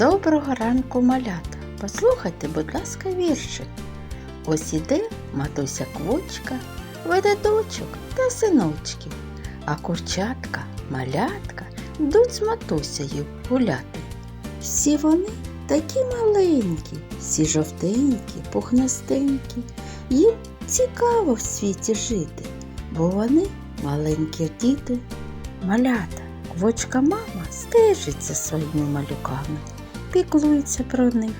Доброго ранку, малята. Послухайте, будь ласка, віршик. Ось іде матуся квочка, веде дочок та синочків, а курчатка, малятка йдуть з матусею гуляти. Всі вони такі маленькі, всі жовтенькі, пухнастенькі. Їм цікаво в світі жити, бо вони маленькі діти, малята. Квочка мама стежить за своїми малюками, піклується про них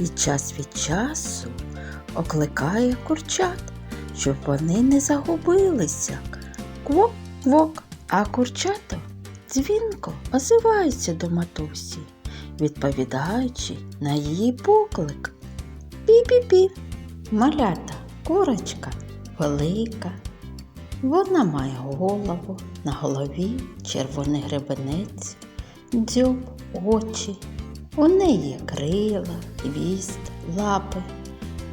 і час від часу окликає курчат, щоб вони не загубилися. Квок-квок, а курчата дзвінко озиваються до матусі, відповідаючи на її поклик. Пі-пі-пі, малята, курочка велика. Вона має голову, на голові червоний гребенець, дзьоб, очі. У неї крила, хвіст, лапи.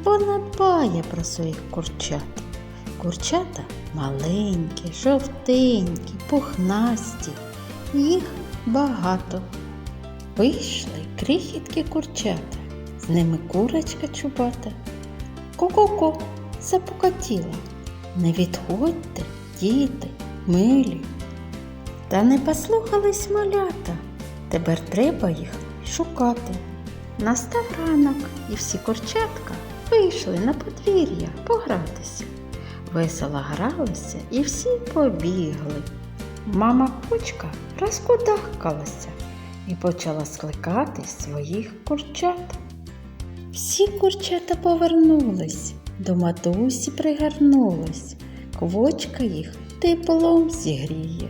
Вона дбає про своїх курчат. Курчата маленькі, жовтенькі, пухнасті. Їх багато. Вийшли крихітки курчата, з ними курочка чубата. Ко-ко-ко, запукатіла. Не відходьте, діти, милі. Та не послухались малята. Тепер треба їх шукати. Настав ранок, і всі курчатка вийшли на подвір'я погратися. Весело гралися і всі побігли. Мама кучка розкудахкалася і почала скликати своїх курчат. Всі курчата повернулись, до матусі пригорнулись, квочка їх теплом зігріє.